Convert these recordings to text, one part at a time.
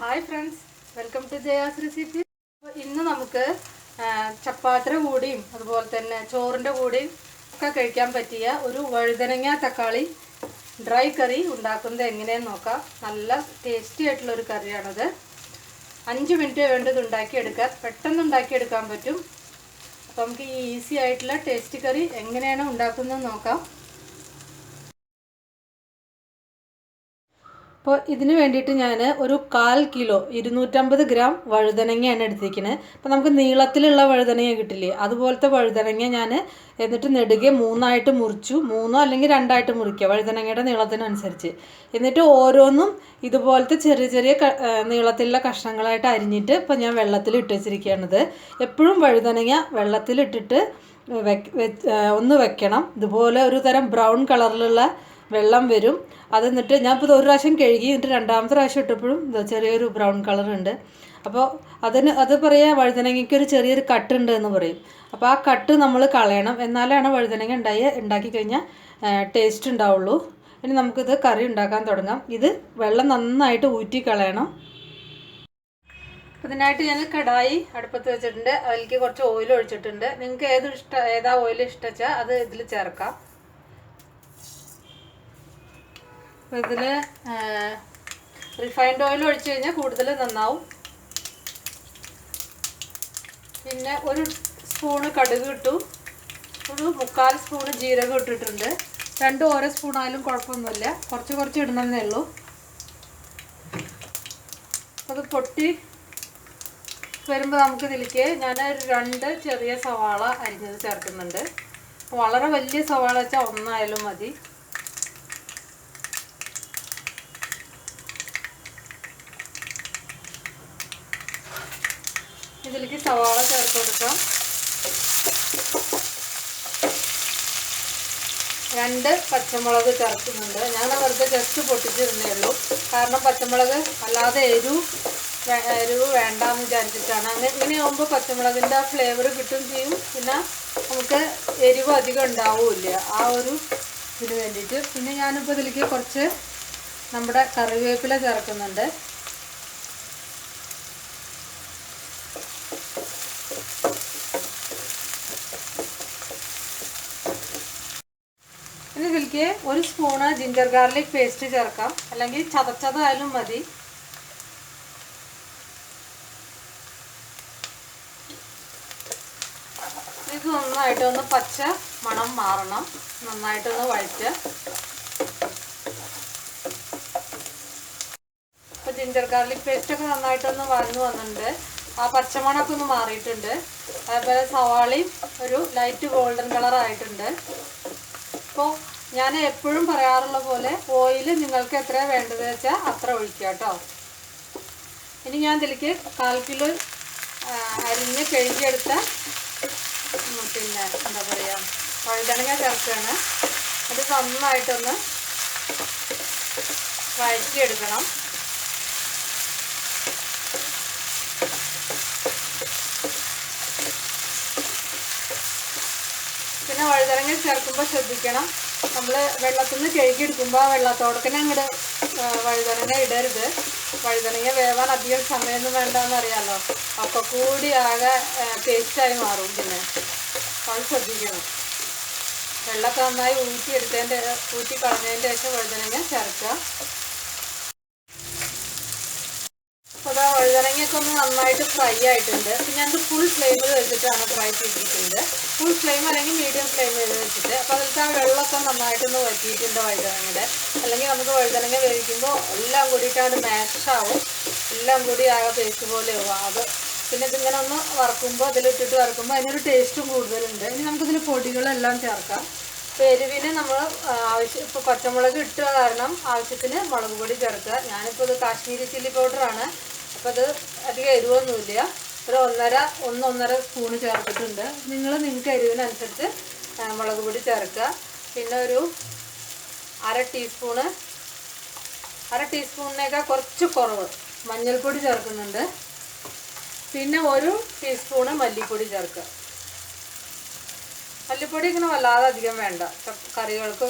Hi friends welcome to Jaya's recipe ഇന്ന് നമുക്ക് ചപ്പാത്തിയുടെ കൂടിയും അതുപോലെ തന്നെ ചോറിന്റെ കൂടിയും ഒക്കെ കഴിക്കാൻ പറ്റിയ ഒരു വഴുതനങ്ങ തക്കാളി ഡ്രൈ കറി ഉണ്ടാക്കുന്നത് എങ്ങനെയെന്ന് നോക്കാം. നല്ല ടേസ്റ്റി ആയിട്ടുള്ള ഒരു കറിയാണത്. അഞ്ച് മിനിറ്റ് വേണ്ടത് ഉണ്ടാക്കിയെടുക്കാൻ പെട്ടെന്ന് ഉണ്ടാക്കിയെടുക്കാൻ പറ്റും. അപ്പോൾ നമുക്ക് ഈ ഈസി ആയിട്ടുള്ള ടേസ്റ്റി കറി എങ്ങനെയാണ് ഉണ്ടാക്കുന്നത് നോക്കാം. അപ്പോൾ ഇതിന് വേണ്ടിയിട്ട് ഞാൻ ഒരു കാൽ കിലോ ഇരുന്നൂറ്റമ്പത് ഗ്രാം വഴുതനങ്ങയാണ് എടുത്തിരിക്കുന്നത് അപ്പോൾ നമുക്ക് നീളത്തിലുള്ള വഴുതനങ്ങ കിട്ടില്ലേ? അതുപോലത്തെ വഴുതനങ്ങ ഞാൻ എന്നിട്ട് നെടുകെ മൂന്നായിട്ട് മുറിച്ചു. മൂന്നോ അല്ലെങ്കിൽ രണ്ടായിട്ട് മുറിക്കുക വഴുതനങ്ങയുടെ നീളത്തിനനുസരിച്ച്. എന്നിട്ട് ഓരോന്നും ഇതുപോലത്തെ ചെറിയ ചെറിയ നീളത്തിലുള്ള കഷ്ണങ്ങളായിട്ട് അരിഞ്ഞിട്ട് ഇപ്പോൾ ഞാൻ വെള്ളത്തിൽ ഇട്ട് വെച്ചിരിക്കുകയാണിത് എപ്പോഴും വഴുതനങ്ങ വെള്ളത്തിലിട്ടിട്ട് ഒന്ന് വെക്കണം. ഇതുപോലെ ഒരു തരം ബ്രൗൺ കളറിലുള്ള വെള്ളം വരും. അത് എന്നിട്ട് ഞാൻ ഇപ്പോൾ ഒരു പ്രാവശ്യം കഴുകി എന്നിട്ട് രണ്ടാമത്തെ പ്രാവശ്യം ഇട്ടപ്പോഴും ചെറിയൊരു ബ്രൗൺ കളർ ഉണ്ട്. അപ്പോൾ അതിന് അത് പറയാ വഴുതനങ്ങയ്ക്ക് ഒരു ചെറിയൊരു കട്ടുണ്ട് എന്ന് പറയും. അപ്പോൾ ആ കട്ട് നമ്മൾ കളയണം. എന്നാലാണ് വഴുതനങ്ങ ഉണ്ടായി ഉണ്ടാക്കി കഴിഞ്ഞാൽ ടേസ്റ്റ് ഉണ്ടാവുള്ളൂ. ഇനി നമുക്കിത് കറി ഉണ്ടാക്കാൻ തുടങ്ങാം. ഇത് വെള്ളം നന്നായിട്ട് ഊറ്റി കളയണം. അതിനായിട്ട് ഞാൻ കടായി അടുപ്പത്ത് വെച്ചിട്ടുണ്ട്. അതിലേക്ക് കുറച്ച് ഓയിൽ ഒഴിച്ചിട്ടുണ്ട്. നിങ്ങൾക്ക് ഏത് ഇഷ്ട ഏതാ ഓയിൽ ഇഷ്ടച്ചാൽ അത് ഇതിൽ ചേർക്കാം. അപ്പോൾ ഇതിൽ റിഫൈൻഡ് ഓയിൽ ഒഴിച്ച് കഴിഞ്ഞാൽ കൂടുതൽ നന്നാവും. പിന്നെ ഒരു സ്പൂണ് കടുക് ഇട്ടു. ഒരു മുക്കാൽ സ്പൂണ് ജീരകം ഇട്ടിട്ടുണ്ട്. രണ്ടും ഓരോ സ്പൂണായാലും കുഴപ്പമൊന്നുമില്ല. കുറച്ച് കുറച്ച് ഇടണമെന്നേ ഉള്ളൂ. അത് പൊട്ടി വരുമ്പോൾ നമുക്ക് ഇതിലേക്ക് ഞാൻ രണ്ട് ചെറിയ സവാള അരിഞ്ഞത് ചേർക്കുന്നുണ്ട്. വളരെ വലിയ സവാള വെച്ചാൽ ഒന്നായാലും മതി. ഇതിലേക്ക് സവാള ചേർത്ത് കൊടുക്കാം. രണ്ട് പച്ചമുളക് ചേർക്കുന്നുണ്ട്. ഞാൻ വെറുതെ ജസ്റ്റ് പൊട്ടിച്ചിരുന്നേ ഉള്ളൂ. കാരണം പച്ചമുളക് അല്ലാതെ എരിവ് എരിവ് വേണ്ടാന്ന് വിചാരിച്ചിട്ടാണ്. അങ്ങനെ ഇങ്ങനെ ആകുമ്പോൾ പച്ചമുളകിന്റെ ആ ഫ്ലേവർ കിട്ടും ചെയ്യും. പിന്നെ നമുക്ക് എരിവ് അധികം ഉണ്ടാവില്ല. ആ ഒരു ഇതിന് വേണ്ടിയിട്ട്. പിന്നെ ഞാനിപ്പോൾ ഇതിലേക്ക് കുറച്ച് നമ്മുടെ കറിവേപ്പില ചേർക്കുന്നുണ്ട്. ഇതിലേക്ക് ഒരു സ്പൂണ് ജിഞ്ചർ ഗാർലിക് പേസ്റ്റ് ചേർക്കാം. അല്ലെങ്കിൽ ചതച്ചതായാലും മതി. ഇത് നന്നായിട്ടൊന്ന് പച്ച മണം മാറണം. നന്നായിട്ടൊന്ന് വഴറ്റ് ഇപ്പം ജിഞ്ചർ ഗാർലിക് പേസ്റ്റ് ഒക്കെ നന്നായിട്ടൊന്ന് വഴന്നു വന്നിട്ടുണ്ട്. ആ പച്ചമണമൊക്കെ ഒന്ന് മാറിയിട്ടുണ്ട്. അതേപോലെ സവാളയും ഒരു ലൈറ്റ് ഗോൾഡൻ കളർ ആയിട്ടുണ്ട്. അപ്പോൾ ഞാൻ എപ്പോഴും പറയാറുള്ള പോലെ ഓയിൽ നിങ്ങൾക്ക് എത്ര വേണ്ടത് വെച്ചാൽ അത്ര ഒഴിക്കുക കേട്ടോ. ഇനി ഞാൻ ഇതിലേക്ക് കാൽ കിലോ അരിഞ്ഞ് കഴുകിയെടുത്ത പിന്നെ എന്താ പറയുക വഴുതനങ്ങ ചേർക്കുകയാണ്. അത് നന്നായിട്ടൊന്ന് വഴറ്റിയെടുക്കണം. പിന്നെ വഴുതനങ്ങ ചേർക്കുമ്പോൾ ശ്രദ്ധിക്കണം. നമ്മൾ വെള്ളത്തിൽ നിന്ന് കഴുകിയെടുക്കുമ്പോൾ ആ വെള്ളത്തോടക്കനെ അങ്ങോട്ട് വഴുതനങ്ങ ഇടരുത്. വഴുതനങ്ങ വേവാൻ അധികം സമയമൊന്നും വേണ്ടെന്ന് അറിയാമല്ലോ ഒക്കെ കൂടി ആകെ ടേസ്റ്റായി മാറും പിന്നെ. അത് ശ്രദ്ധിക്കണം. വെള്ളമൊക്കെ നന്നായി ഊറ്റിയെടുത്തതിന്റെ ഊറ്റി കളഞ്ഞതിന്റെ ശേഷം വഴുതനങ്ങ ചേർക്കുക അപ്പോൾ അതാ വഴുതനങ്ങയൊക്കെ ഒന്ന് നന്നായിട്ട് ഫ്രൈ ആയിട്ടുണ്ട്. പിന്നെ ഞാനത് ഫുൾ ഫ്ലെയിമിൽ വെച്ചിട്ടാണ് ഫ്രൈ ചെയ്തിരിക്കുന്നത്. ഫുൾ ഫ്ലെയിം അല്ലെങ്കിൽ മീഡിയം ഫ്ലെയിം ചെയ്ത് വെച്ചിട്ട് അപ്പോൾ അതിലത്തെ ആ വെള്ളമൊക്കെ നന്നായിട്ടൊന്ന് വറ്റിയിട്ടുണ്ട് വഴുതനങ്ങയുടെ. അല്ലെങ്കിൽ നമുക്ക് വഴുതനങ്ങ വേവിക്കുമ്പോൾ എല്ലാം കൂടിയിട്ടാണ് മാഷാവും എല്ലാം കൂടി ആകെ പേസ്റ്റ് പോലെ ആവും. അത് പിന്നെ ഇതിങ്ങനെ ഒന്ന് വറക്കുമ്പോൾ അതിലിട്ടിട്ട് വറക്കുമ്പോൾ അതിനൊരു ടേസ്റ്റും കൂടുതലുണ്ട്. ഇനി നമുക്കിതിൽ പൊടികളെല്ലാം ചേർക്കാം. എരിവിന് നമ്മൾ ആവശ്യം ഇപ്പോൾ പച്ചമുളക് ഇട്ടുക കാരണം ആവശ്യത്തിന് മുളക് പൊടി ചേർക്കുക. ഞാനിപ്പോൾ ഇത് കാശ്മീരി ചില്ലി പൗഡറാണ് അപ്പോൾ അത് അധികം എരിവൊന്നുമില്ല. ഒരു ഒന്നര ഒന്നൊന്നര സ്പൂണ് ചേർത്തിട്ടുണ്ട്. നിങ്ങൾ നിങ്ങൾക്ക് എരിവിനനുസരിച്ച് മുളക് പൊടി ചേർക്കുക. പിന്നെ ഒരു അര ടീസ്പൂണ് അര ടീസ്പൂണിനേക്കാൾ കുറച്ച് കുറവ് മഞ്ഞൾപ്പൊടി ചേർക്കുന്നുണ്ട്. പിന്നെ ഒരു ടീസ്പൂണ് മല്ലിപ്പൊടി ചേർക്കുക. മല്ലിപ്പൊടി ഇങ്ങനെ വല്ലാതെ അധികം വേണ്ട. കറികൾക്ക്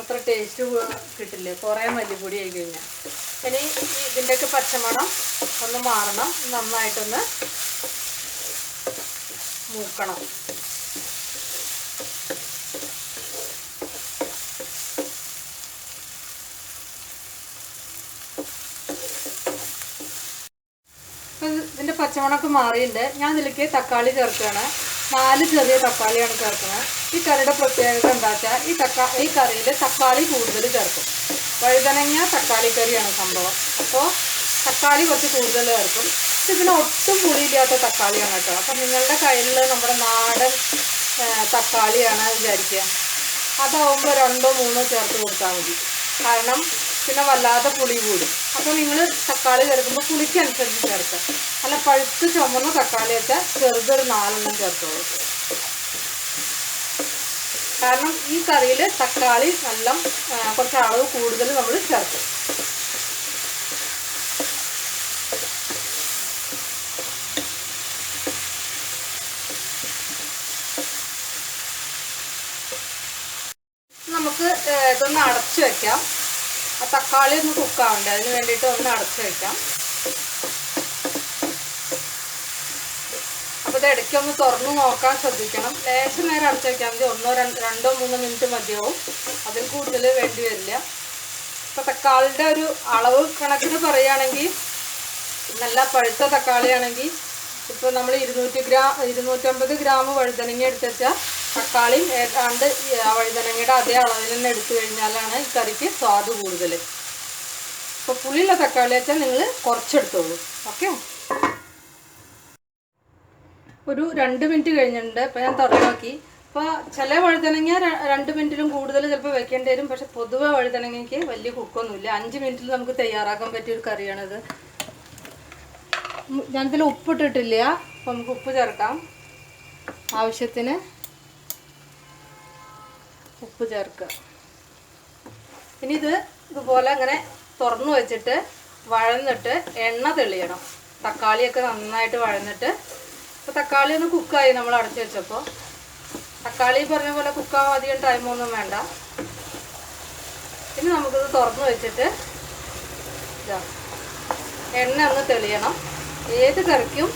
അത്ര ടേസ്റ്റ് കിട്ടില്ലേ? കുറേ മല്ലിപ്പൊടി ആയി കഴിഞ്ഞാൽ. ഇനി ഇതിന്റെയൊക്കെ പച്ചമണം ഒന്ന് മാറണം. നന്നായിട്ടൊന്ന് മൂക്കണം. ഇതിന്റെ പച്ചമണമൊക്കെ മാറിയിട്ടുണ്ട്. ഞാൻ ഇതിലേക്ക് തക്കാളി ചേർക്കുകയാണ്. നാല് ചെറിയ തക്കാളിയാണ് ചേർക്കുന്നത്. ഈ കറിയുടെ പ്രത്യേകത എന്താ ഈ തക്കാ ഈ കറിയിൽ തക്കാളി കൂടുതൽ ചേർക്കും. വഴുതനങ്ങ തക്കാളി കറിയാണ് സംഭവം. അപ്പോൾ തക്കാളി കുറച്ച് കൂടുതൽ ചേർക്കും. ഇതിന് ഒട്ടും പുളിയില്ലാത്ത തക്കാളിയാണ് കേട്ടോ. അപ്പം നിങ്ങളുടെ കയ്യിൽ നമ്മുടെ നാടൻ തക്കാളിയാണ് വിചാരിക്കുക. അതാവുമ്പോൾ രണ്ടോ മൂന്നോ ചേർത്ത് കൊടുത്താൽ മതി. കാരണം പിന്നെ വല്ലാതെ പുളി കൂടും. അപ്പോൾ നിങ്ങൾ തക്കാളി ചേർക്കുമ്പോൾ പുളിക്കനുസരിച്ച് ചേർക്കുക. അല്ല പഴുത്ത് ചുമന്ന തക്കാളിയൊക്കെ ചെറുതൊരു നാലെണ്ണം ചേർത്തോളൂ. കാരണം ഈ കറിയിൽ തക്കാളി നല്ല കുറച്ച് അളവ് കൂടുതൽ നമ്മൾ ചേർക്കും. നമുക്ക് ഇതൊന്ന് അടച്ചു വയ്ക്കാം ആ തക്കാളി ഒന്ന് കുക്കാവുണ്ട് അതിന് വേണ്ടിയിട്ട് ഒന്ന് അടച്ചു വയ്ക്കാം അപ്പോൾ ഇത് ഇടയ്ക്ക് ഒന്ന് തുറന്ന് നോക്കാൻ ശ്രദ്ധിക്കണം. ലേശം നേരം അടച്ചു വയ്ക്കാൻ മതി. ഒന്നോ രണ്ടോ മൂന്നോ മിനിറ്റ് മതിയാവും. അതിൽ കൂടുതൽ വേണ്ടി വരില്ല. ഇപ്പോൾ തക്കാളിയുടെ ഒരു അളവ് കണക്കിന് പറയുകയാണെങ്കിൽ നല്ല പഴുത്ത തക്കാളിയാണെങ്കിൽ ഇപ്പോൾ നമ്മൾ ഇരുന്നൂറ്റി ഗ്രാം ഇരുന്നൂറ്റമ്പത് ഗ്രാം വഴുതനങ്ങ എടുത്ത് വെച്ചാൽ തക്കാളിയും ഏതാണ്ട് വഴുതനങ്ങയുടെ അതേ അളവിൽ തന്നെ എടുത്തു കഴിഞ്ഞാലാണ് ഈ കറിക്ക് സ്വാദ് കൂടുതൽ ഇപ്പോൾ പുളിയുള്ള തക്കാളി വെച്ചാൽ നിങ്ങൾ കുറച്ചെടുത്തോളൂ. ഓക്കെ? ഒരു രണ്ട് മിനിറ്റ് കഴിഞ്ഞിട്ടുണ്ട്. ഇപ്പോൾ ഞാൻ തുറന്നു അപ്പോൾ ചില വഴുതനങ്ങ രണ്ട് മിനിറ്റിലും കൂടുതൽ ചിലപ്പോൾ വെക്കേണ്ടി വരും. പക്ഷെ പൊതുവെ വഴുതനങ്ങയ്ക്ക് വലിയ കുക്കൊന്നുമില്ല. അഞ്ച് മിനിറ്റിൽ നമുക്ക് തയ്യാറാക്കാൻ പറ്റിയ ഒരു കറിയാണിത്. ഞാനിതിൽ ഉപ്പിട്ടിട്ടില്ല. അപ്പോൾ നമുക്ക് ഉപ്പ് ചേർക്കാം. ആവശ്യത്തിന് ഉപ്പ് ചേർക്കുക. ഇനി ഇത് ഇതുപോലെ അങ്ങനെ തുറന്നു വെച്ചിട്ട് വഴന്നിട്ട് എണ്ണ തെളിയണം. തക്കാളിയൊക്കെ നന്നായിട്ട് വഴന്നിട്ട്. ഇപ്പോൾ തക്കാളി ഒന്ന് കുക്കായി നമ്മൾ അടച്ചു വെച്ചപ്പോൾ തക്കാളി പറഞ്ഞ പോലെ കുക്കാവാൻ അധികം ടൈമൊന്നും വേണ്ട. ഇനി നമുക്കിത് തുറന്നു വെച്ചിട്ട് എണ്ണ ഒന്ന് തെളിയണം. ഏത് കറിക്കും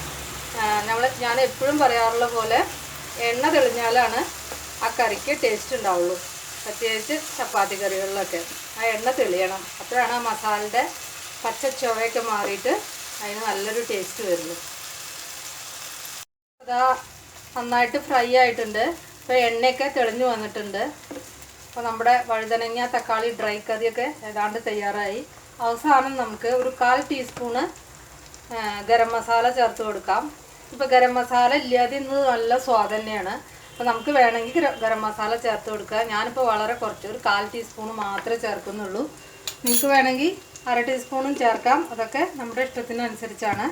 നമ്മൾ ഞാൻ എപ്പോഴും പറയാറുള്ള പോലെ എണ്ണ തെളിഞ്ഞാലാണ് ആ കറിക്ക് ടേസ്റ്റ് ഉണ്ടാവുള്ളൂ. പ്രത്യേകിച്ച് ചപ്പാത്തി കറികളിലൊക്കെ. ആ എണ്ണ തെളിയണം. അപ്പോഴാണ് ആ മസാലയുടെ പച്ച ചുവയൊക്കെ മാറിയിട്ട് അതിന് നല്ലൊരു ടേസ്റ്റ് വരുള്ളൂ അതാ നന്നായിട്ട് ഫ്രൈ ആയിട്ടുണ്ട്. ഇപ്പോൾ എണ്ണയൊക്കെ തെളിഞ്ഞു വന്നിട്ടുണ്ട്. അപ്പോൾ നമ്മുടെ വഴുതനങ്ങ തക്കാളി ഡ്രൈ കറിയൊക്കെ ഏതാണ്ട് തയ്യാറായി. അവസാനം നമുക്ക് ഒരു കാൽ ടീസ്പൂണ് ഗരം മസാല ചേർത്ത് കൊടുക്കാം. ഇപ്പോൾ ഗരം മസാല ഇല്ലാതെ ഇന്ന് നല്ല സ്വാദ് തന്നെയാണ്. അപ്പോൾ നമുക്ക് വേണമെങ്കിൽ ഗരം മസാല ചേർത്ത് കൊടുക്കുക. ഞാനിപ്പോൾ വളരെ കുറച്ച് ഒരു കാൽ ടീസ്പൂൺ മാത്രമേ ചേർക്കുന്നുള്ളൂ. നിങ്ങൾക്ക് വേണമെങ്കിൽ അര ടീസ്പൂണും ചേർക്കാം. അതൊക്കെ നമ്മുടെ ഇഷ്ടത്തിനനുസരിച്ചാണ്.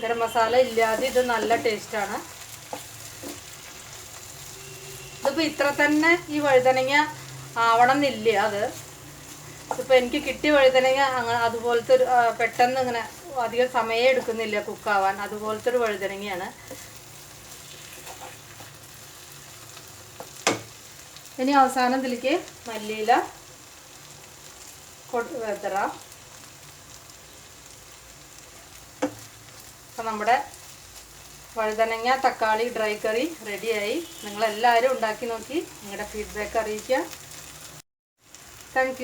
ഗരം മസാല ഇല്ലാതെ ഇത് നല്ല ടേസ്റ്റാണ്. ഇതിപ്പോൾ ഇത്ര തന്നെ ഈ വഴുതനങ്ങ ആവണം എന്നില്ല അത്. ഇപ്പോൾ എനിക്ക് കിട്ടിയ വഴുതനങ്ങ അങ്ങനെ അതുപോലത്തെ ഒരു പെട്ടെന്ന് ഇങ്ങനെ അധികം സമയം എടുക്കുന്നില്ല കുക്കാവാൻ. അതുപോലത്തെ ഒരു വഴുതനങ്ങയാണ്. ഇനി അവസാനം ഇതിലേക്ക് മല്ലിയില തരാം അപ്പം നമ്മുടെ വഴുതനങ്ങ തക്കാളി ഡ്രൈ കറി റെഡിയായി നിങ്ങളെല്ലാവരും ഉണ്ടാക്കി നോക്കി. നിങ്ങളുടെ ഫീഡ്ബാക്ക് അറിയിക്കുക. താങ്ക്